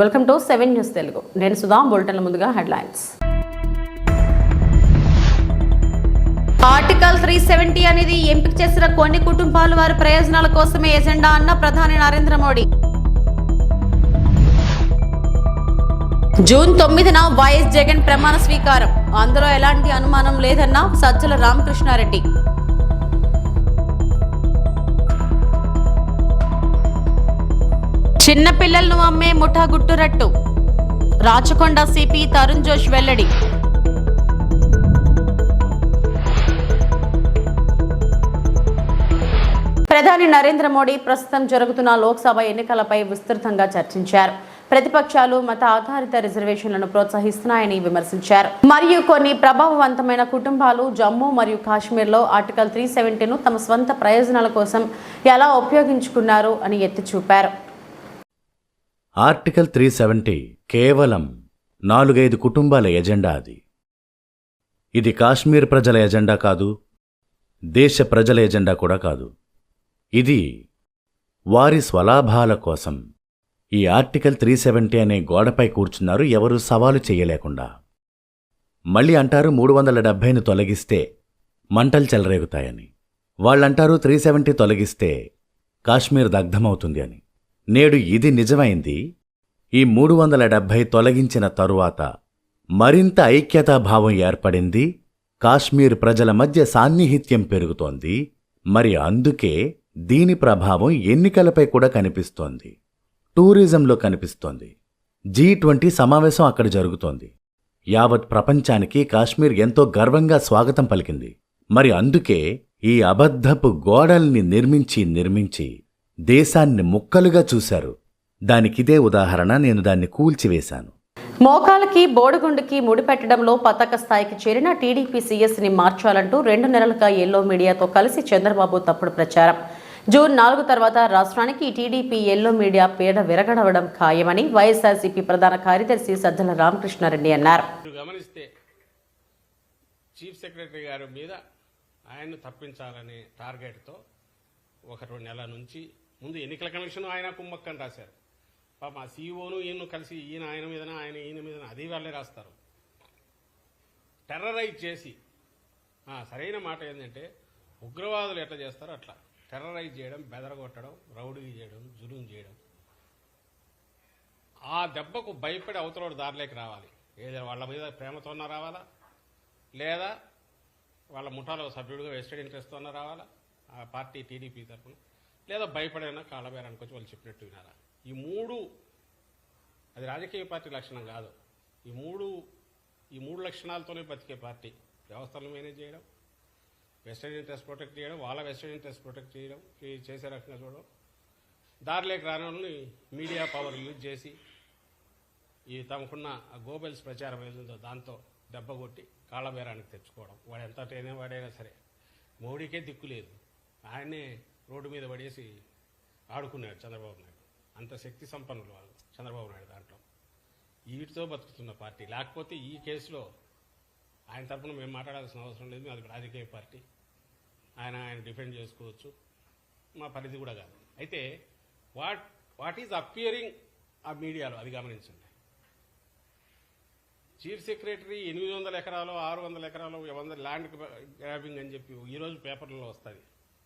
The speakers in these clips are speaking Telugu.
Welcome to seven news Telugu నేను సుధా బులెటిన్ల ముందుగా హెడ్లైన్స్. ఆర్టికల్ త్రీ సెవెంటీ అనేది ఎంపిక చేసిన కొన్ని కుటుంబాలు వారి ప్రయోజనాల కోసమే ఎజెండా అన్న ప్రధాని నరేంద్ర మోడీ. జూన్ తొమ్మిదిన వైఎస్ జగన్ ప్రమాణ స్వీకారం. అందులో ఎలాంటి అనుమానం లేదన్న సజ్జల రామకృష్ణారెడ్డి. చిన్న పిల్లలను అమ్మే ముఠా గుట్టురట్టు రాచకొండ సిపి తరుణ్ జోష్ వెల్లడి. ప్రధాని నరేంద్ర మోడీ ప్రస్తుతం జరుగుతున్న లోక్సభ ఎన్నికలపై విస్తృతంగా చర్చించారు. ప్రతిపక్షాలు మత ఆధారిత రిజర్వేషన్లను ప్రోత్సహిస్తున్నాయని విమర్శించారు. మరియు కొన్ని ప్రభావవంతమైన కుటుంబాలు జమ్మూ మరియు కాశ్మీర్లో ఆర్టికల్ త్రీ సెవెంటీను తమ స్వంత ప్రయోజనాల కోసం ఎలా ఉపయోగించుకున్నారు అని ఎత్తి చూపారు ఆర్టికల్ త్రీ సెవెంటీ కేవలం నాలుగైదు కుటుంబాల ఎజెండా అది. ఇది కాశ్మీర్ ప్రజల ఎజెండా కాదు దేశ ప్రజల ఎజెండా కూడా కాదు. ఇది వారి స్వలాభాల కోసం. ఈ ఆర్టికల్ త్రీ సెవెంటీ అనే గోడపై కూర్చున్నారు ఎవరూ సవాలు చేయలేకుండా. మళ్ళీ అంటారు మూడు వందల డెబ్భైను తొలగిస్తే మంటలు చెలరేగుతాయని. వాళ్ళంటారు త్రీ సెవెంటీ తొలగిస్తే కాశ్మీర్ దగ్ధమవుతుంది అని. నేడు ఇది నిజమైంది. ఈ మూడు వందల డెబ్భై తొలగించిన తరువాత మరింత ఐక్యతాభావం ఏర్పడింది. కాశ్మీర్ ప్రజల మధ్య సాన్నిహిత్యం పెరుగుతోంది. మరి అందుకే దీని ప్రభావం ఎన్నికలపై కూడా కనిపిస్తోంది. టూరిజంలో కనిపిస్తోంది. జీ ట్వంటీ సమావేశం అక్కడ జరుగుతోంది. యావత్ ప్రపంచానికి కాశ్మీర్ ఎంతో గర్వంగా స్వాగతం పలికింది. మరి అందుకే ఈ అబద్ధపు గోడల్ని నిర్మించి నిర్మించి దేశాన్ని ముక్కలుగా చూశారు. దానికిదే ఉదాహరణ నేను దాన్ని కూల్చివేశాను. మోకాలకి బోడిగుండుకి ముడిపెట్టడంలో పతాక స్థాయికి చేరిన టీడీపీ సీఎస్ని మార్చాలంటూ రెండు నెలలుగా ఎల్లో మీడియాతో కలిసి చంద్రబాబు తప్పుడు ప్రచారం. జూన్ నాలుగు తర్వాత రాష్ట్రానికి టీడీపీ ఎల్లో మీడియా పీడ విరగడవడం ఖాయమని వైఎస్ఆర్సీపీ ప్రధాన కార్యదర్శి సజ్జల రామకృష్ణారెడ్డి అన్నారు. గమనిస్తే చీఫ్ సెక్రటరీ గారి మీద ఆయన్ను తప్పించాలనే టార్గెట్తో ఒక రెండు నెలల నుంచి ముందు ఎన్నికల కమిషన్ ఆయన కుమ్మక్కని రాశారు. పాప ఆ సీఈఓను ఈయన కలిసి ఈయన ఆయన మీదన ఆయన ఈయన మీదన అది వాళ్ళే రాస్తారు. టెర్రరైజ్ చేసి సరైన మాట ఏంటంటే ఉగ్రవాదులు ఎట్లా చేస్తారో అట్లా. టెర్రరైజ్ చేయడం బెదరగొట్టడం రౌడీ చేయడం జులుం చేయడం. ఆ దెబ్బకు భయపడి అవతల దారిలోకి రావాలి. ఏదైనా వాళ్ళ మీద ప్రేమతోన్నా రావాలా? లేదా వాళ్ళ ముఠాలో సభ్యుడిగా వెస్టెడ్ ఇంట్రెస్ట్తోన్నా రావాలా? ఆ పార్టీ టీడీపీ తరఫున. లేదా భయపడైనా కాళ్ళబేరానికి వచ్చి వాళ్ళు చెప్పినట్టు వినారా ఈ మూడు అది రాజకీయ పార్టీ లక్షణం కాదు. ఈ మూడు ఈ మూడు లక్షణాలతోనే బతికే పార్టీ. వ్యవస్థలను మేనేజ్ చేయడం వెస్టర్న్ ఇంట్రెస్ట్ ప్రొటెక్ట్ చేయడం వాళ్ళ వెస్టర్న్ ఇంట్రెస్ట్ ప్రొటెక్ట్ చేయడం చేసే రకంగా చూడడం. దారిలోకి రాని వాళ్ళని మీడియా పవర్ యూజ్ చేసి ఈ తమకున్న గోబెల్స్ ప్రచారం ఏదో దాంతో దెబ్బ కొట్టి కాళ్ళబేరానికి తెచ్చుకోవడం. వాడు ఎంత టైనా వాడైనా సరే మోడీకే దిక్కు లేదు. ఆయనే రోడ్డు మీద పడేసి ఆడుకున్నాడు చంద్రబాబు నాయుడు. అంత శక్తి సంపన్నులు వాళ్ళు చంద్రబాబు నాయుడు దాంట్లో. వీటితో బతుకుతున్న పార్టీ. లేకపోతే ఈ కేసులో ఆయన తరఫున మేము మాట్లాడాల్సిన అవసరం లేదు. అది రాజకీయ పార్టీ. ఆయన ఆయన డిఫెండ్ చేసుకోవచ్చు. మా పరిధి కూడా కాదు. అయితే వాట్ వాట్ ఈజ్ అపియరింగ్ ఆ మీడియాలో? అది గమనించండి. చీఫ్ సెక్రటరీ ఎనిమిది వందల ఎకరాలు ఆరు వందల ఎకరాలు వంద ల్యాండ్ గ్రాబింగ్ అని చెప్పి ఈరోజు పేపర్లలో వస్తుంది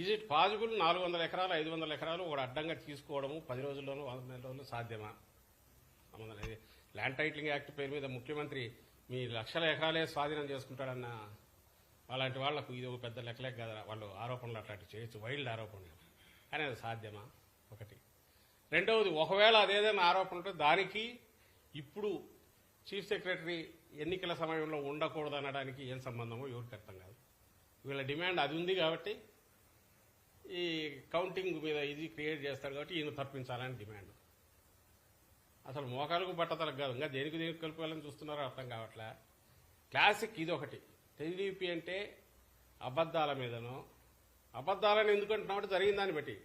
ఈజ్ ఇట్ పాజిబుల్ నాలుగు వందల ఎకరాలు ఐదు వందల ఎకరాలు ఒక అడ్డంగా తీసుకోవడము పది రోజుల్లోనూ వంద నెలల్లోనూ సాధ్యమా? ల్యాండ్ టైటిలింగ్ యాక్ట్ పేరు మీద ముఖ్యమంత్రి మీ లక్షల ఎకరాలే స్వాధీనం చేసుకుంటాడన్న అలాంటి వాళ్ళకు ఇది ఒక పెద్ద లెక్కలే కదా వాళ్ళు ఆరోపణలు అట్లాంటి చేయొచ్చు వైల్డ్ ఆరోపణలు. కానీ అది సాధ్యమా? ఒకటి. రెండవది ఒకవేళ అదేదైనా ఆరోపణ ఉంటే దానికి ఇప్పుడు చీఫ్ సెక్రటరీ ఎన్నికల సమయంలో ఉండకూడదు అనడానికి ఏం సంబంధమో ఎవరికి అర్థం కాదు. వీళ్ళ డిమాండ్ అది ఉంది కాబట్టి ఈ కౌంటింగ్ మీద ఇది క్రియేట్ చేస్తాడు కాబట్టి ఈయన తప్పించాలని డిమాండ్. అసలు మోకాలకు బట్టతలకు కాదు ఇంకా దేనికి దేనికి కలుపుకోవాలని చూస్తున్నారో అర్థం కావట్లే. క్లాసిక్ ఇది ఒకటి. టీడీపీ అంటే అబద్ధాల మీదను అబద్ధాలను ఎందుకు అంటున్నామంటే జరిగిన దాన్ని బట్టి.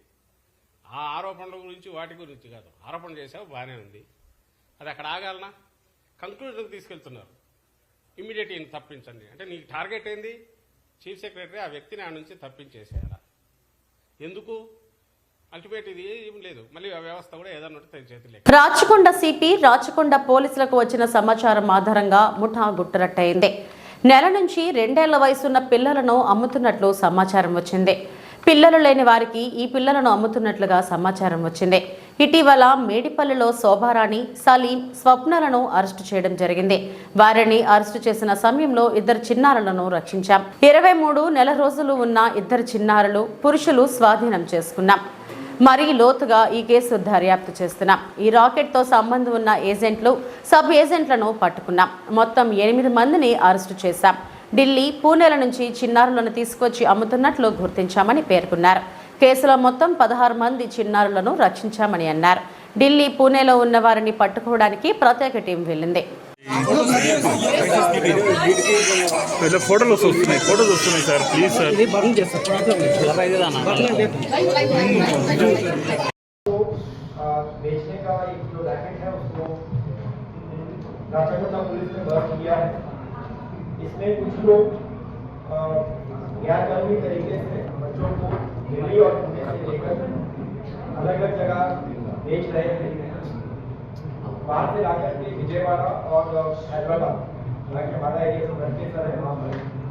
ఆ ఆరోపణల గురించి వాటి గురించి కాదు. ఆరోపణ చేసావు బాగానే ఉంది. అది అక్కడ ఆగాలనా? కంక్లూజన్కి తీసుకెళ్తున్నారు. ఇమ్మీడియట్ ఈయన తప్పించండి. అంటే నీకు టార్గెట్ ఏంది? చీఫ్ సెక్రటరీ ఆ వ్యక్తిని ఆ నుంచి తప్పించేసేయాల? ఎందుకు? రాచకొండ సిపి రాచకొండ పోలీసులకు వచ్చిన సమాచారం ఆధారంగా ముఠా గుట్టరట్టయింది. నెల నుంచి రెండేళ్ళ వయసున్న పిల్లలను అమ్ముతున్నట్లు సమాచారం వచ్చింది. పిల్లలు లేని వారికి ఈ పిల్లలను అమ్ముతున్నట్లుగా సమాచారం వచ్చింది. ఇటీవల మేడిపల్లిలో శోభారాణి సలీం స్వప్నలను అరెస్టు చేయడం జరిగింది. వారిని అరెస్టు చేసిన సమయంలో ఇద్దరు చిన్నారులను రక్షించాం. ఇరవై మూడు నెల రోజులు ఉన్న ఇద్దరు చిన్నారులు పురుషులు స్వాధీనం చేసుకున్నాం. మరీ లోతుగా ఈ కేసు దర్యాప్తు చేస్తున్నాం. ఈ రాకెట్తో సంబంధం ఉన్న ఏజెంట్లు సబ్ ఏజెంట్లను పట్టుకున్నాం. మొత్తం ఎనిమిది మందిని అరెస్టు చేశాం. ఢిల్లీ పూణేల నుంచి చిన్నారులను తీసుకొచ్చి అమ్ముతున్నట్లు గుర్తించామని పేర్కొన్నారు. కేసులో మొత్తం పదహారు మంది చిన్నారులను రక్షించామని అన్నారు ఢిల్లీ పూణేలో ఉన్న వారిని పట్టుకోవడానికి ప్రత్యేక టీం వెళ్ళింది ఇట్లా ఫోటోలు వస్తున్నాయి ఫోటోలు వస్తున్నాయి సార్ ప్లీజ్ సార్ आ, बेचने का एक जो रैकेट है उसको राचाकोटा पुलिस ने बर्फ किया है इसमें कुछ लोग आ, गैरकानूनी तरीके से बच्चों को दिल्ली और पुणे से लेकर अलग अलग जगह बेच रहे हैं। बाहर से लाकर के विजयवाड़ा और हैदराबाद। हालाँकि हमारा एरिया तो गढ़केसर है वहाँ पर।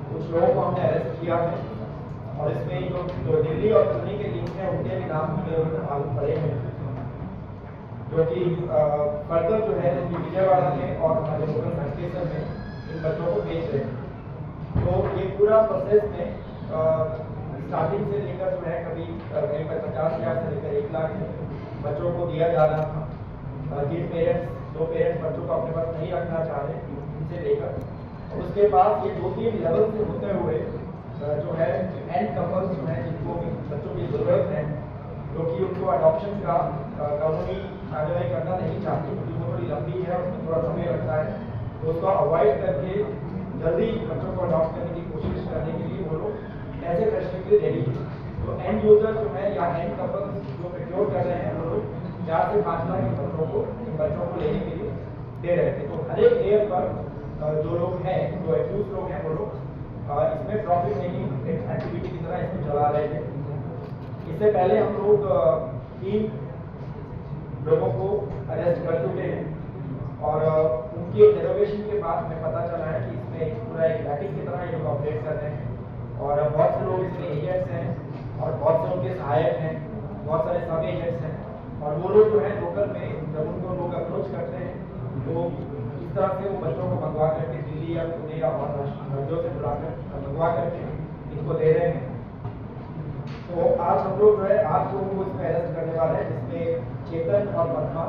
कुछ लोगों को हमने अरेस्ट किया है और इसमें जो जो दिल्ली और पुणे के लिंक हैं, उनके भी नाम मालूम पड़े हैं। जो कि फर्दर जो है कि विजयवाड़ा में और हमारे लोकल में इन बच्चों को बेच रहे हैं। तो ये पूरा प्रोसेस में स्टार्टिंग से लेकर जो है कभी कहीं पर पचास हज़ार से लेकर एक लाख बच्चों को दिया जा रहा था। जिन पेरेंट्स जो पेरेंट्स बच्चों को अपने पास नहीं रखना चाह रहे उनसे लेकर। उसके बाद ये दो तीन लेवल से होते हुए जो है एंड कपल्स जो है, जिनको बच्चों की ज़रूरत है क्योंकि कि उनको अडॉप्शन का कानूनी कार्यवाही करना नहीं चाहती, क्योंकि वो थोड़ी लंबी है, उसमें थोड़ा समय लगता है तो उसको अवॉइड करके जल्दी बच्चों को अडॉप्ट करने की कोशिश करने के लिए वो लोग ऐसे करने के लिए रेडी है तो एंड यूज़र जो है या एंड कपल्स जो प्रिक्योर कर रहे हैं, वो लोग चार से पाँच लाख के बच्चों को, इन बच्चों को लेने के लिए दे रहे थे तो हर एक लेयर पर जो लोग हैं, जो एक्यूज लोग हैं, वो लोग इसमें प्रॉफिट मेकिंग एक्टिविटी की तरह इसको चला रहे थे इससे पहले हम लोग तीन लोगों को अरेस्ट कर चुके हैं और उनकी इंटरोगेशन के बाद हमें पता चला है कि इसमें पूरा एक रैकेट की तरह ये लोग ऑपरेट कर रहे हैं। और बहुत से लोग इसमें एजेंट्स हैं, और बहुत से उनके सहायक हैं, बहुत सारे सब एजेंट्स हैं। और वो लोग जो है लोकल में, जब उनको लोग अप्रोच करते हैं तो इस तरह से वो बच्चों को मंगवा करके दिल्ली या पुणे या और राज्यों से बुलाकर, मंगवा करके इनको दे रहे हैं। तो आज हम लोग जो है आठ लोगों को इसमें अरेस्ट करने वाले हैं, जिसमें चेतन और पद्मा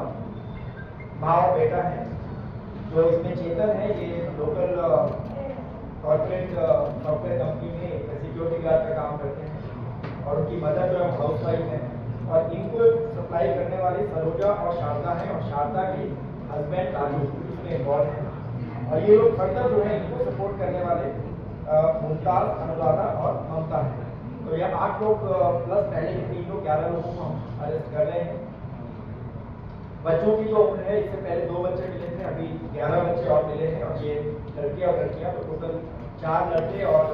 और बेटा है। जो इसमें चेतन है, ये लोकल कॉर्पोरेट सॉफ्टवेयर कंपनी में सिक्योरिटी गार्ड का काम करते हैं और उनकी मदर जो है हाउस वाइफ है। और इनको सप्लाई करने वाली सरोजा और शारदा है और शारदा की हस्बैंड राजू इसमें इन्वॉल्व है। और ये लोग फर्दर जो है, इनको सपोर्ट करने वाले मुमताज़, अनुराधा और ममता है। तो ये आठ लोग प्लस पहले के तीन लोग, ग्यारह लोगों को हम अरेस्ट कर रहे हैं। बच्चों की जो उम्र है, इससे पहले दो बच्चे मिले थे, अभी ग्यारह बच्चे और मिले हैं, और ये लड़के और लड़कियाँ तो टोटल चार लड़के और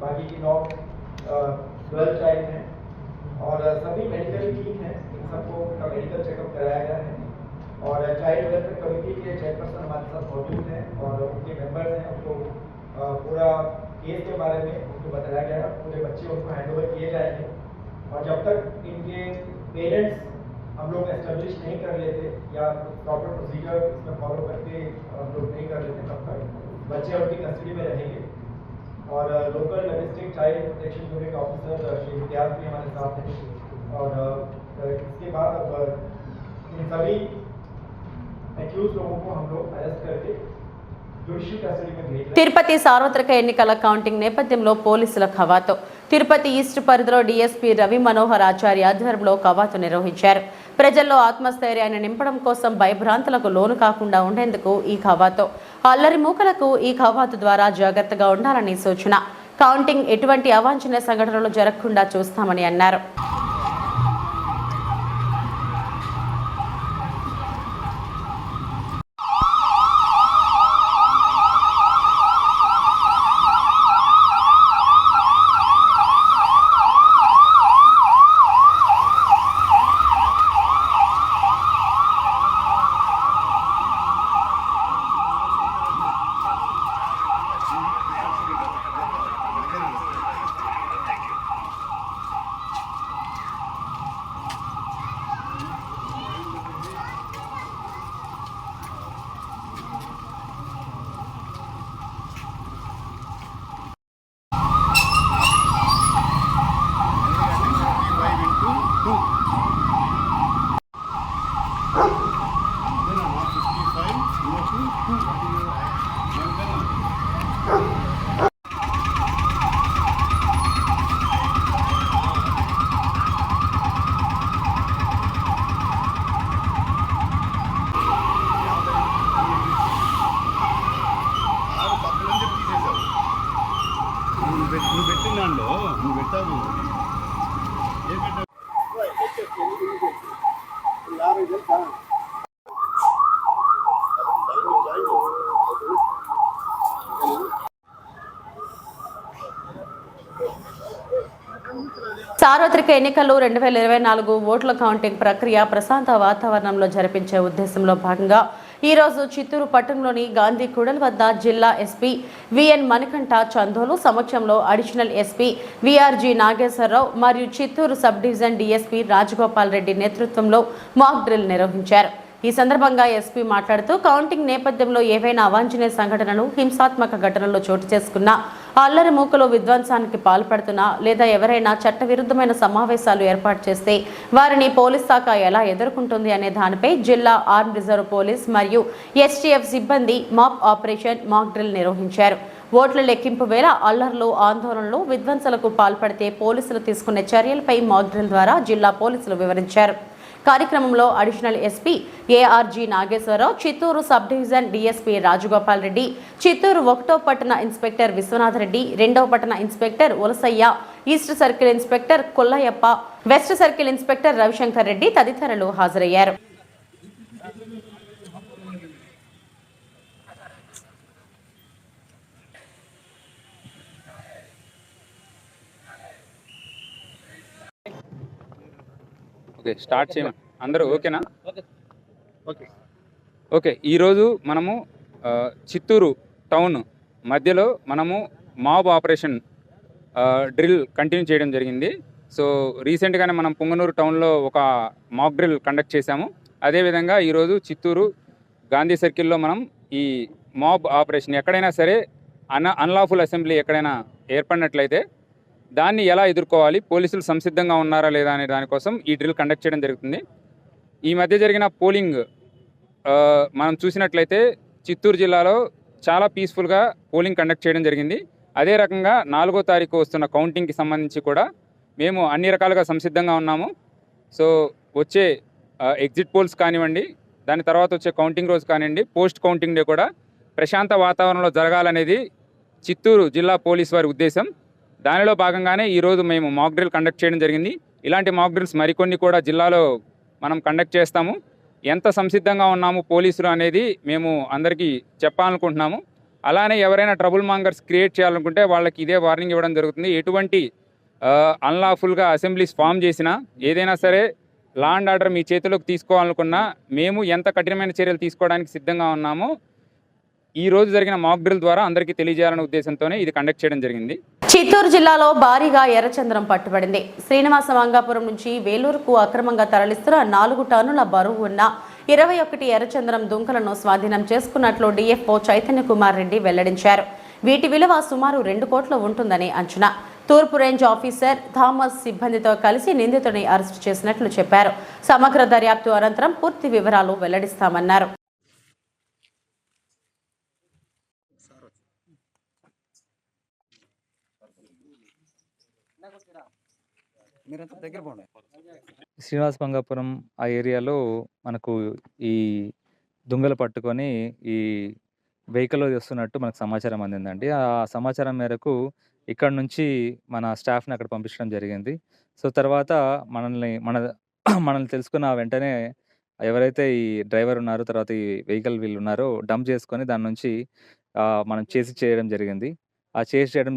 बाकी की नौ गर्ल चाइल्ड हैं। और सभी मेडिकल ठीक हैं, इन सबको उनका मेडिकल चेकअप कराया गया है। और चाइल्ड वेलफेयर कमेटी के चेयरपर्सन हमारे साथ मौजूद हैं, और उनके मेंबर्स हैं, उनको पूरा केस के बारे में उनको बताया गया पूरे बच्चे उनको हैंड ओवर किए जाएँगे। और जब तक इनके पेरेंट्स हम लोग एस्टेब्लिश नहीं कर लेते या प्रॉपर प्रोसीजर इसमें फॉलो करके हम लोग नहीं कर लेते तब तक बच्चे उनकी कस्टडी में रहेंगे और local district child protection bureau के ऑफिसर श्री इम्तियाज भी हमारे साथ हैं और अ, इसके बाद अब अ, इन सभी एक्यूज लोगों को हम लोग अरेस्ट करके जुडिशियल कस्टडी में भेज रहे हैं తిరుపతి సార్వత్రిక ఎన్నికల కౌంటింగ్ నేపథ్యంలో పోలీసుల కవాతు తిరుపతి ఈస్ట్ పరిధిలో డీఎస్పీ రవి మనోహర్ ఆచార్య ఆధ్వర్యంలో కవాతు నిర్వహించారు ప్రజల్లో ఆత్మస్థైర్యాన్ని నింపడం కోసం భయభ్రాంతులకు లోను కాకుండా ఉండేందుకు ఈ కవాతో. అల్లరి మూకలకు ఈ కవాతు ద్వారా జాగ్రత్తగా ఉండాలని సూచన. కౌంటింగ్ ఎటువంటి అవాంఛనీయ సంఘటనలు జరగకుండా చూస్తామని అన్నారు. సార్వత్రిక ఎన్నికలు రెండు వేల ఇరవై నాలుగు ఓట్ల కౌంటింగ్ ప్రక్రియ ప్రశాంత వాతావరణంలో జరిపించే ఉద్దేశంలో భాగంగా ఈరోజు చిత్తూరు పట్టణంలోని గాంధీ కుడల్ వద్ద జిల్లా ఎస్పీ విఎన్ మణికంఠ చందోలు సమక్షంలో additional SP V R G Nageswararao మరియు Chittoor sub division DSP Rajagopal Reddy నేతృత్వంలో మాక్ డ్రిల్ నిర్వహించారు. ఈ సందర్భంగా ఎస్పీ మాట్లాడుతూ కౌంటింగ్ నేపథ్యంలో ఏవైనా అవాంఛనీయ సంఘటనలు హింసాత్మక ఘటనలు చోటు చేసుకున్నా అల్లరి మూకలు విధ్వంసానికి పాల్పడుతున్నా లేదా ఎవరైనా చట్టవిరుద్ధమైన సమావేశాలు ఏర్పాటు చేస్తే వారిని పోలీస్ శాఖ ఎలా ఎదుర్కొంటుంది అనే దానిపై జిల్లా ఆర్మ్ రిజర్వ్ పోలీస్ మరియు ఎస్టీఎఫ్ సిబ్బంది మాప్ ఆపరేషన్ మాక్ డ్రిల్ నిర్వహించారు. ఓట్ల లెక్కింపు వేళ అల్లర్లు ఆందోళనలు విధ్వంసలకు పాల్పడితే పోలీసులు తీసుకునే చర్యలపై మాక్ డ్రిల్ ద్వారా జిల్లా పోలీసులు వివరించారు. కార్యక్రమంలో additional SP A R G Nageswararao Chittoor sub division DSP Rajagopal Reddy Chittoor ఒకటో పట్టణ ఇన్స్పెక్టర్ విశ్వనాథ్ రెడ్డి రెండవ పట్టణ inspector Ulasayya east circle inspector Kollayyappa west circle inspector Ravishankar Reddy తదితరులు హాజరయ్యారు. ఓకే స్టార్ట్ చేయమ? అందరూ ఓకేనా? ఓకే. ఓకే. ఈరోజు మనము చిత్తూరు టౌన్ మధ్యలో మనము మాబ్ ఆపరేషన్ డ్రిల్ కంటిన్యూ చేయడం జరిగింది. సో రీసెంట్గానే మనం పుంగనూరు టౌన్లో ఒక మాక్ డ్రిల్ కండక్ట్ చేశాము. అదేవిధంగా ఈరోజు చిత్తూరు గాంధీ సర్కిల్లో మనం ఈ మాబ్ ఆపరేషన్ ఎక్కడైనా సరే అన్ అన్లాఫుల్ అసెంబ్లీ ఎక్కడైనా ఏర్పడినట్లయితే దాన్ని ఎలా ఎదుర్కోవాలి? పోలీసులు సంసిద్ధంగా ఉన్నారా లేదా అనే దానికోసం ఈ డ్రిల్ కండక్ట్ చేయడం జరుగుతుంది. ఈ మధ్య జరిగిన పోలింగ్ మనం చూసినట్లయితే చిత్తూరు జిల్లాలో చాలా పీస్ఫుల్గా పోలింగ్ కండక్ట్ చేయడం జరిగింది. అదే రకంగా నాలుగో తారీఖు వస్తున్న కౌంటింగ్కి సంబంధించి కూడా మేము అన్ని రకాలుగా సంసిద్ధంగా ఉన్నాము. సో వచ్చే ఎగ్జిట్ పోల్స్ కానివ్వండి దాని తర్వాత వచ్చే కౌంటింగ్ రోజు కానివ్వండి పోస్ట్ కౌంటింగ్ డే కూడా ప్రశాంత వాతావరణంలో జరగాలనేది చిత్తూరు జిల్లా పోలీస్ వారి ఉద్దేశం. దానిలో భాగంగానే ఈరోజు మేము మాక్ డ్రిల్ కండక్ట్ చేయడం జరిగింది. ఇలాంటి మాక్ డ్రిల్స్ మరికొన్ని కూడా జిల్లాలో మనం కండక్ట్ చేస్తాము. ఎంత సంసిద్ధంగా ఉన్నాము పోలీసులు అనేది మేము అందరికీ చెప్పాలనుకుంటున్నాము. అలానే ఎవరైనా ట్రబుల్ మాంగర్స్ క్రియేట్ చేయాలనుకుంటే వాళ్ళకి ఇదే వార్నింగ్ ఇవ్వడం జరుగుతుంది. ఎటువంటి అన్లాఫుల్గా అసెంబ్లీస్ ఫామ్ చేసినా ఏదైనా సరే లా అండ్ ఆర్డర్ మీ చేతిలోకి తీసుకోవాలనుకున్నా మేము ఎంత కఠినమైన చర్యలు తీసుకోవడానికి సిద్ధంగా ఉన్నామో ఈ రోజు జరిగిన మాక్ డ్రిల్ ద్వారా అందరికీ తెలియజేయాలనే ఉద్దేశంతోనే ఇది కండక్ట్ చేయడం జరిగింది. చిత్తూరు జిల్లాలో భారీగా ఎర్రచంద్రం పట్టుబడింది. శ్రీనివాస మంగాపురం నుంచి వేలూరుకు అక్రమంగా తరలిస్తున్న నాలుగు టన్నుల బరువు ఉన్న ఇరవై ఒకటి ఎర్రచంద్రం దుంకలను స్వాధీనం చేసుకున్నట్లు డిఎఫ్ఓ చైతన్య కుమార్ రెడ్డి వెల్లడించారు. వీటి విలువ సుమారు రెండు కోట్ల ఉంటుందని అంచనా. తూర్పు రేంజ్ ఆఫీసర్ థామస్ సిబ్బందితో కలిసి నిందితుడిని అరెస్టు చేసినట్లు చెప్పారు. సమగ్ర దర్యాప్తు అనంతరం పూర్తి వివరాలు వెల్లడిస్తామన్నారు. మీరంతా దగ్గర పోండి. శ్రీనివాస మంగాపురం ఆ ఏరియాలో మనకు ఈ దొంగలు పట్టుకొని ఈ వెహికల్లో వస్తున్నట్టు మనకు సమాచారం అందిందండి. ఆ సమాచారం మేరకు ఇక్కడ నుంచి మన స్టాఫ్ని అక్కడ పంపించడం జరిగింది. సో తర్వాత మనల్ని మన మనల్ని తెలుసుకున్న వెంటనే ఎవరైతే ఈ డ్రైవర్ ఉన్నారో తర్వాత ఈ వెహికల్ వీళ్ళు ఉన్నారో డంప్ చేసుకొని దాని నుంచి మనం చేసి చేయడం జరిగింది. ఆ చేసి చేయడం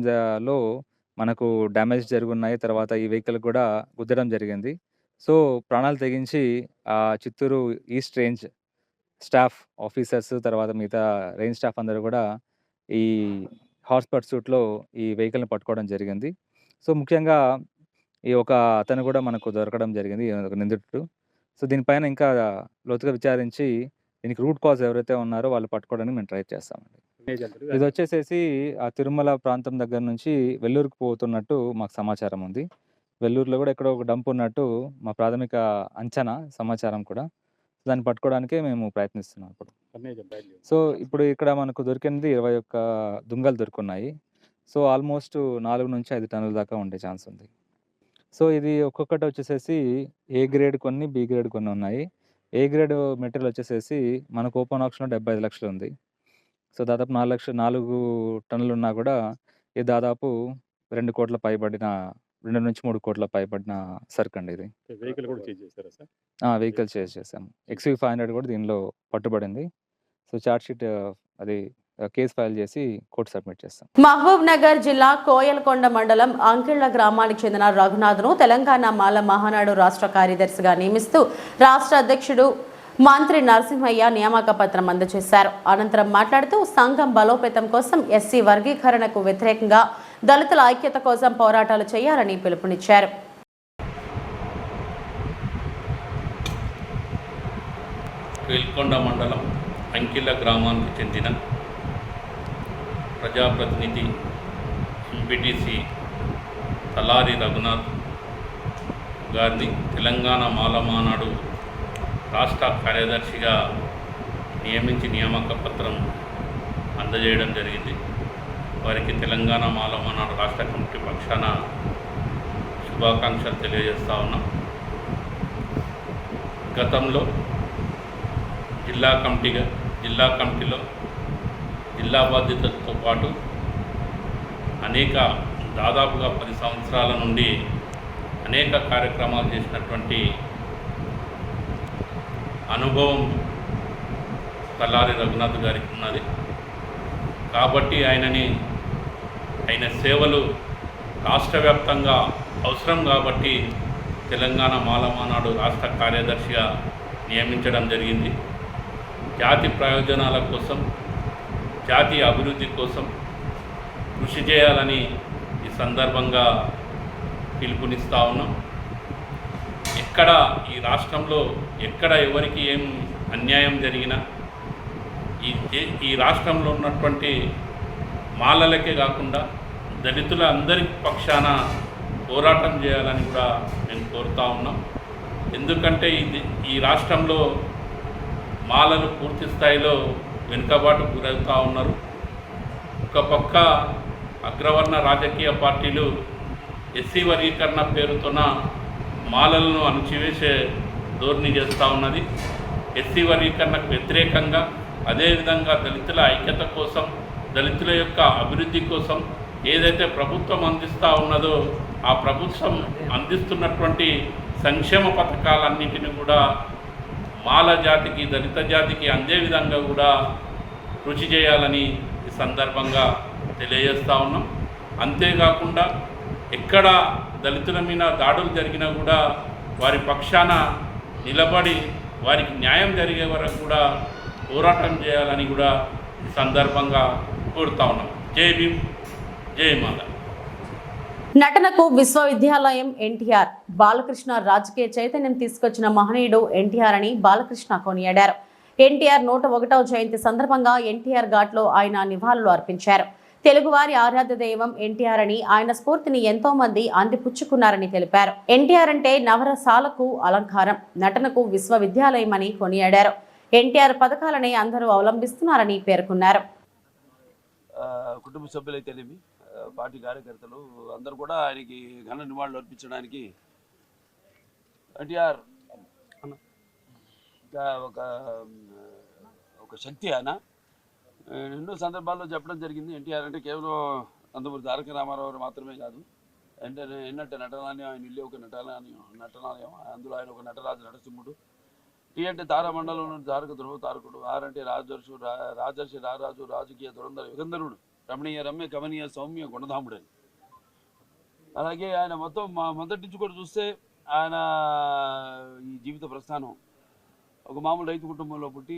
లో మనకు డ్యామేజ్ జరుగున్నాయి. తర్వాత ఈ వెహికల్ కూడా గుద్దడం జరిగింది. సో ప్రాణాలు తెగించి ఆ Chittoor east range staff officers తర్వాత మిగతా రేంజ్ స్టాఫ్ అందరూ కూడా ఈ హార్స్ పర్సూట్లో ఈ వెహికల్ని పట్టుకోవడం జరిగింది. సో ముఖ్యంగా ఈ ఒక అతను కూడా మనకు దొరకడం జరిగింది. ఈ ఒక నిందితుడు. సో దీనిపైన ఇంకా లోతుగా విచారించి దీనికి రూట్ కాజ్ ఎవరైతే ఉన్నారో వాళ్ళు పట్టుకోవడానికి మేము ట్రై చేస్తామండి. ఇది వచ్చేసేసి ఆ తిరుమల ప్రాంతం దగ్గర నుంచి వెల్లూరుకు పోతున్నట్టు మాకు సమాచారం ఉంది. వెల్లూరులో కూడా ఎక్కడో ఒక డంప్ ఉన్నట్టు మా ప్రాథమిక అంచనా సమాచారం కూడా. దాన్ని పట్టుకోవడానికే మేము ప్రయత్నిస్తున్నాం ఇప్పుడు. సో ఇప్పుడు ఇక్కడ మనకు దొరికినది ఇరవై ఒక్క దుంగలు దొరుకున్నాయి. సో ఆల్మోస్ట్ నాలుగు నుంచి ఐదు టన్నుల దాకా ఉండే ఛాన్స్ ఉంది. సో ఇది ఒక్కొక్కటి వచ్చేసేసి ఏ గ్రేడ్ కొన్ని బి గ్రేడ్ కొన్ని ఉన్నాయి. ఏ గ్రేడ్ మెటీరియల్ వచ్చేసేసి మనకు ఓపెన్ ఆప్షన్లో డెబ్బై ఐదు లక్షలు ఉంది. సో దాదాపు నాలుగు లక్షలు నాలుగు టన్నులు ఉన్నా కూడా ఇది దాదాపు రెండు కోట్ల పైబడిన రెండు నుంచి మూడు కోట్ల పైబడిన సరుకు అండి ఇది. వెహికల్ కూడా చేంజ్ చేస్తారా సార్? వెహికల్ చేసి చేసాము. ఎక్స్వీ ఫైవ్ హండ్రెడ్ కూడా దీనిలో పట్టుబడింది. సో చార్ట్ షీట్ అది కేసు ఫైల్ చేసి కోర్టు సబ్మిట్ చేస్తాం. మహబూబ్ నగర్ జిల్లా కోయలకొండ మండలం అంకిళ్ళ గ్రామానికి చెందిన రఘునాథ్ను తెలంగాణ మాల మహానాడు రాష్ట్ర కార్యదర్శిగా నియమిస్తూ రాష్ట్ర అధ్యక్షుడు మంత్రి నరసింహయ్య నియామక పత్రం అందజేశారు. అనంతరం మాట్లాడుతూ సంఘం బలోపేతం కోసం ఎస్సీ వర్గీకరణకు వ్యతిరేకంగా దళితుల ఐక్యత కోసం పోరాటాలు చేయాలని పిలుపునిచ్చారు. వెల్కొండ మండలం అంకిల గ్రామానికి చెందిన ప్రజాప్రతినిధి ఎంపీటీసీ తలారి రఘునాథ్ గారిని తెలంగాణ మాలమానాడు రాష్ట్ర కార్యదర్శిగా నియమించి నియామక పత్రం అందజేయడం జరిగింది. వారికి తెలంగాణ మాలమనాడు రాష్ట్ర కమిటీ పక్షాన శుభాకాంక్షలు తెలియజేస్తా ఉన్నాం. గతంలో జిల్లా కమిటీగా జిల్లా కమిటీలో జిల్లా బాధ్యతలతో పాటు అనేక దాదాపుగా పది సంవత్సరాల నుండి అనేక కార్యక్రమాలు చేసినటువంటి అనుభవం తల్లారి రఘునాథ్ గారికి ఉన్నది. కాబట్టి ఆయనని ఆయన సేవలు రాష్ట్ర వ్యాప్తంగా అవసరం కాబట్టి తెలంగాణ మాలమానాడు రాష్ట్ర కార్యదర్శిగా నియమించడం జరిగింది. జాతి ప్రయోజనాల కోసం జాతి అభివృద్ధి కోసం కృషి చేయాలని ఈ సందర్భంగా పిలుపునిస్తా ఉన్నాం. ఎక్కడ ఈ రాష్ట్రంలో ఎక్కడ ఎవరికి ఏం అన్యాయం జరిగినా ఈ ఈ రాష్ట్రంలో ఉన్నటువంటి మాలలకే కాకుండా దళితుల అందరి పక్షాన పోరాటం చేయాలని కూడా నేను కోరుతా ఉన్నాం. ఎందుకంటే ఇది ఈ రాష్ట్రంలో మాలలు పూర్తి స్థాయిలో వెనుకబాటు గురవుతూ ఉన్నారు. ఒక పక్క అగ్రవర్ణ రాజకీయ పార్టీలు ఎస్సీ వర్గీకరణ పేరుతోన మాలలను అణచివేసే ధోరణి చేస్తూ ఉన్నది. ఎస్సీ వర్గీకరణకు వ్యతిరేకంగా అదేవిధంగా దళితుల ఐక్యత కోసం దళితుల యొక్క అభివృద్ధి కోసం ఏదైతే ప్రభుత్వం అందిస్తూ ఉన్నదో ఆ ప్రభుత్వం అందిస్తున్నటువంటి సంక్షేమ పథకాలన్నింటినీ కూడా మాల జాతికి దళిత జాతికి అందే విధంగా కూడా కృషి చేయాలని ఈ సందర్భంగా తెలియజేస్తూ ఉన్నాం. అంతేకాకుండా ఎక్కడ దళితుల మీద దాడులు జరిగినా కూడా వారి పక్షాన నిలబడి వారికి న్యాయం జరిగే వరకు కూడా పోరాటం చేయాలని కూడా సందర్భంగా కోరుతా ఉన్నాం. జై భీమ్ జై మాత. నటనకు విశ్వవిద్యాలయం ఎన్టీఆర్. బాలకృష్ణ రాజకీయ చైతన్యం తీసుకొచ్చిన మహనీయుడు ఎన్టీఆర్ అని బాలకృష్ణ కొనియాడారు. ఎన్టీఆర్ నూట ఒకటవ జయంతి సందర్భంగా ఎన్టీఆర్ ఘాట్లో ఆయన నివాళులు అర్పించారు. తెలుగువారి ఆరాధ్య దైవం ఎన్టీఆర్ అని ఆయన స్ఫూర్తిని ఎంతో మంది అందిపుచ్చుకున్నారని తెలిపారు. ఎన్టీఆర్ అంటే నవరసాలకు అలంకారం నటనకు విశ్వవిద్యాలయం అని కొనియాడారు. ఎన్టీఆర్ పథకాలని అందరూ అవలంబిస్తున్నారని పేర్కొన్నారు. కుటుంబ సభ్యులైతేనేమి పార్టీ కార్యకర్తలు అందరూ కూడా ఆయనకి ఘన నివాళులు అర్పించడానికి ఎన్టీఆర్ ఒక ఒక శక్తి ఆయన. ఎన్నో సందర్భాల్లో చెప్పడం జరిగింది. ఎన్టీఆర్ అంటే కేవలం నందమూరి తారక రామారావు మాత్రమే కాదు. అంటే ఎన్నట్టు నటనాలయం ఆయన ఇల్లు ఒక నటనాలయం నటనాలయం అందులో ఆయన ఒక నటరాజు నరసింహుడు టీ అంటే తారామండలంలో తారక ధ్రువ తారకుడు ఆర్ అంటే రాజర్షు రా రాజర్షి రారాజు రాజకీయ దురంధర యుగంధరుడు రమణీయ రమ్య కమనీయ సౌమ్య గుణధాముడు అని అలాగే ఆయన మొత్తం మా మొదటి నుంచి కూడా చూస్తే ఆయన ఈ జీవిత ప్రస్థానం. ఒక మామూలు రైతు కుటుంబంలో పుట్టి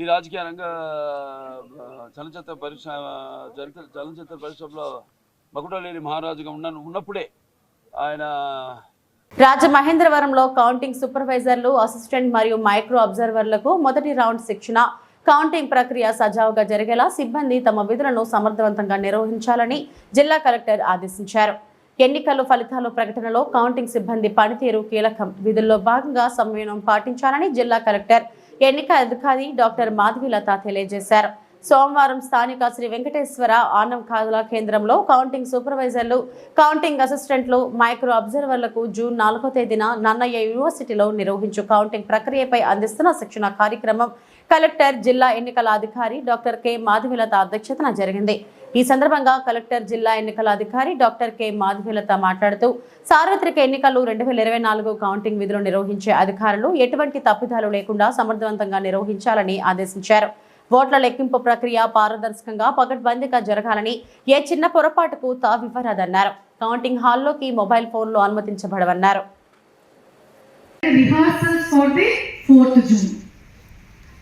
ఈ రాజకీయ రంగ చలనచిత్ర పరిశ్రమ చరిత్ర చలనచిత్ర పరిశ్రమలో మకుటలేని మహారాజుగా ఉన్న ఉన్నప్పుడే ఆయన రాజమహేంద్రవరంలో కౌంటింగ్ సూపర్వైజర్లు అసిస్టెంట్ మరియు మైక్రో అబ్జర్వర్లకు మొదటి రౌండ్ శిక్షణ. కౌంటింగ్ ప్రక్రియ సజావుగా జరిగేలా సిబ్బంది తమ విధులను సమర్థవంతంగా నిర్వహించాలని జిల్లా కలెక్టర్ ఆదేశించారు. ఎన్నికల ఫలితాల ప్రకటనలో కౌంటింగ్ సిబ్బంది పనితీరు కీలకం. విధుల్లో భాగంగా సంయమనం పాటించాలని జిల్లా కలెక్టర్ ఎన్నిక అధికారి డాక్టర్ మాధవిలత తెలియజేశారు. సోమవారం స్థానిక శ్రీ వెంకటేశ్వర ఆనం ఖాదుల కేంద్రంలో కౌంటింగ్ సూపర్వైజర్లు కౌంటింగ్ అసిస్టెంట్లు మైక్రో అబ్జర్వర్లకు జూన్ నాలుగో తేదీన నన్నయ్య యూనివర్సిటీలో నిర్వహించు కౌంటింగ్ ప్రక్రియపై అందిస్తున్న శిక్షణ కార్యక్రమం కలెక్టర్ జిల్లా ఎన్నికల అధికారి డాక్టర్ కె మాధవిలత అధ్యక్షతన జరిగింది. ఈ సందర్భంగా కలెక్టర్ జిల్లా ఎన్నికల అధికారి డాక్టర్ కె. మాధవిలత మాట్లాడుతూ సార్వత్రిక ఎన్నికలు రెండు వేల ఇరవై నాలుగు కౌంటింగ్ విధులు నిర్వహించే అధికారులు ఎటువంటి తప్పిదాలు లేకుండా సమర్థవంతంగా నిర్వహించాలని ఆదేశించారు. ఓట్ల లెక్కింపు ప్రక్రియ పారదర్శకంగా పకడ్బందీగా జరగాలని ఏ చిన్న పొరపాటుకు తావివ్వరాదన్నారు కౌంటింగ్ హాల్లోకి మొబైల్ ఫోన్లు అనుమతించబడవన్నారు.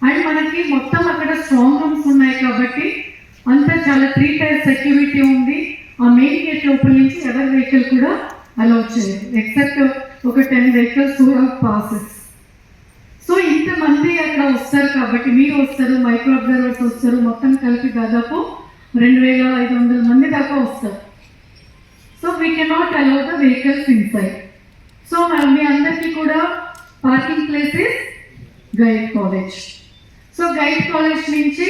అండ్ మనకి మొత్తం అక్కడ స్ట్రాంగ్ రూమ్స్ ఉన్నాయి కాబట్టి అంతా చాలా త్రీ టైర్ సెక్యూరిటీ ఉంది. ఆ మెయిన్ గేట్ లోపల నుంచి ఎవరి వెహికల్ కూడా అలా చేయరు ఎక్సెప్ట్ ఒక టెన్ వెహికల్స్ కూడా పాసెస్ సో ఇంతమంది అక్కడ వస్తారు కాబట్టి మీరు వస్తారు మైక్రో అబ్జర్వర్స్ వస్తారు మొత్తం కలిపి దాదాపు రెండు వేల ఐదు వందల మంది దాకా వస్తారు. So we cannot allow the vehicles inside so మీ అందరికీ కూడా parking places guide college so guide college నుంచి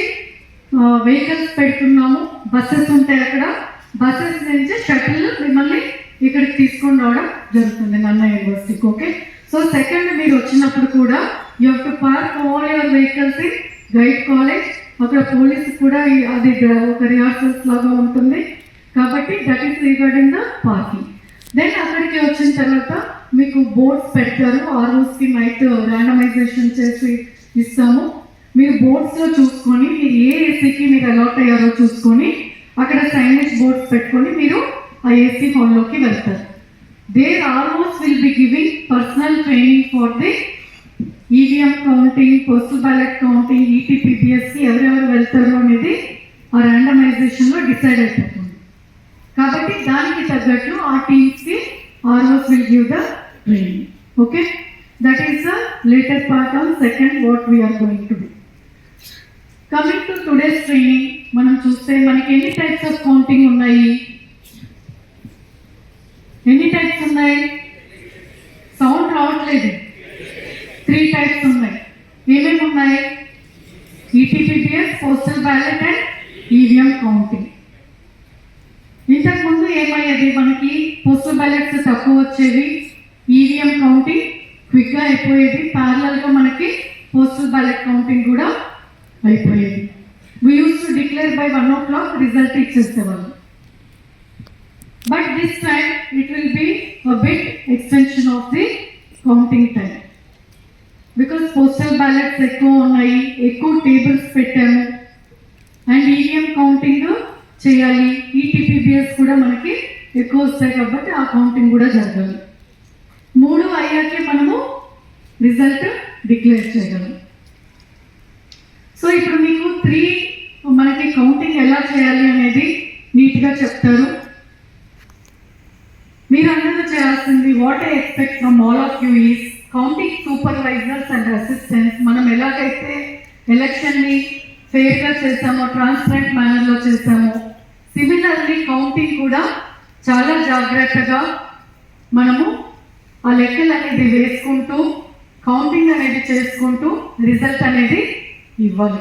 వెహికల్స్ పెట్టున్నాము బస్సెస్ ఉంటాయి అక్కడ. బస్సెస్ నుంచి షటిల్ మిమ్మల్ని ఇక్కడికి తీసుకొని రావడం జరుగుతుంది నన్న యూనివర్సిటీకి ఓకే? సో సెకండ్ మీరు వచ్చినప్పుడు కూడా you have to park all your vehicles in guide college అక్కడ పోలీస్ కూడా అది ఒక రిహార్సల్స్ లాగా ఉంటుంది. కాబట్టి that is regarding the parking then అక్కడికి వచ్చిన తర్వాత మీకు బోర్డ్స్ పెడతారు. ఆ రోజుకి నైట్ ర్యాండమైజేషన్ చేసి ఇస్తాము. మీరు బోర్డ్స్లో చూసుకొని మీరు ఏ ఏసీకి మీరు అలాట్ అయ్యారో చూసుకొని అక్కడ సైనేజ్ బోర్డ్స్ పెట్టుకొని మీరు ఆ ఏసీ హాల్లోకి వెళ్తారు. There almost will be giving personal training for the EVM counting postal ballot counting ఈటీపీబీఎస్కి ఎవరెవరు వెళ్తారు అనేది ఆ ర్యాండమైజేషన్లో డిసైడ్ అయిపోతుంది. కాబట్టి దానికి తగ్గట్టు ఆ టీమ్స్కి almost will give the training okay that is the latest part on second what we are going to do coming to today's training మనం చూస్తే మనకి ఎన్ని టైప్స్ ఆఫ్ కౌంటింగ్ ఉన్నాయి? ఎన్ని టైప్స్ ఉన్నాయి? సౌండ్ రావట్లేదు. త్రీ టైప్స్ ఉన్నాయి. ఏమేమి ఉన్నాయి? ETPBS postal ballot and EVM counting ఇంతకు ముందు ఏమయ్యేది? మనకి పోస్టల్ బ్యాలెట్స్ తక్కువ వచ్చేవి. ఈవీఎం కౌంటింగ్ క్విక్గా అయిపోయేది. ప్యారలల్గా మనకి పోస్టల్ బ్యాలెట్ కౌంటింగ్ కూడా అయిపోయేది. We use to declare by one o'clock result ఇచ్చేసేవాళ్ళు but this time it will be big extension of the counting time because postal ballots ఎక్కువ ఉన్నాయి ఎక్కువ టేబుల్స్ పెట్టాము. అండ్ ఈవీఎం కౌంటింగ్ చేయాలి. ఈటీపీబీఎస్ కూడా మనకి ఎక్కువ వస్తాయి కాబట్టి ఆ కౌంటింగ్ కూడా జరగాలి. మూడు అయ్యాకే మనము రిజల్ట్ డిక్లేర్ చేయగలం. సో ఇప్పుడు మీకు త్రీ మనకి కౌంటింగ్ ఎలా చేయాలి అనేది నీట్గా చెప్తారు. మీరందరూ చేయాల్సింది what I expect from all of you is counting supervisors and assistants మనం ఎలాగైతే ఎలక్షన్ని ఫెయిర్గా చేస్తామో ట్రాన్స్పరెంట్ మేనర్లో చేస్తామో సిమిలర్లీ కౌంటింగ్ కూడా చాలా జాగ్రత్తగా మనము ఆ లెక్కలు అనేది వేసుకుంటూ కౌంటింగ్ అనేది చేసుకుంటూ రిజల్ట్ అనేది ఇవ్వాలి.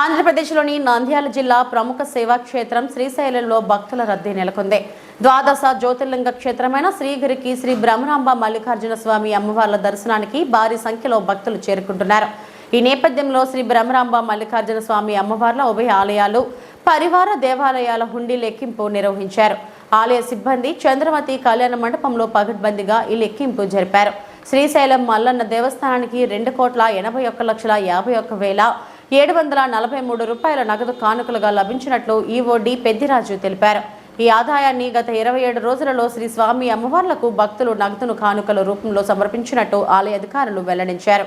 ఆంధ్రప్రదేశ్లోని నంద్యాల జిల్లా ప్రముఖ సేవా క్షేత్రం శ్రీశైలంలో భక్తుల రద్దీ నెలకొంది. ద్వాదశ జ్యోతిర్లింగ క్షేత్రమైన శ్రీగిరికి శ్రీ బ్రహ్మరాంబ మల్లికార్జున స్వామి అమ్మవార్ల దర్శనానికి భారీ సంఖ్యలో భక్తులు చేరుకుంటున్నారు. ఈ నేపథ్యంలో శ్రీ బ్రహ్మరాంబ మల్లికార్జున స్వామి అమ్మవార్ల ఉభయ ఆలయాలు పరివార దేవాలయాల హుండీ లెక్కింపు నిర్వహించారు. ఆలయ సిబ్బంది చంద్రవతి కళ్యాణ మండపంలో పగడ్బందీగా ఈ లెక్కింపు జరిపారు. శ్రీశైలం మల్లన్న దేవస్థానానికి రెండు కోట్ల ఎనభై ఒక్క లక్షల యాభై ఒక్క వేల ఏడు వందల నలభై మూడు రూపాయల నగదు కానుకలుగా లభించినట్లు ఈవో పెద్దిరాజు తెలిపారు. ఈ ఆదాయాన్ని గత ఇరవై ఏడు రోజులలో శ్రీ స్వామి అమ్మవార్లకు భక్తులు నగదును కానుకల రూపంలో సమర్పించినట్టు ఆలయ అధికారులు వెల్లడించారు.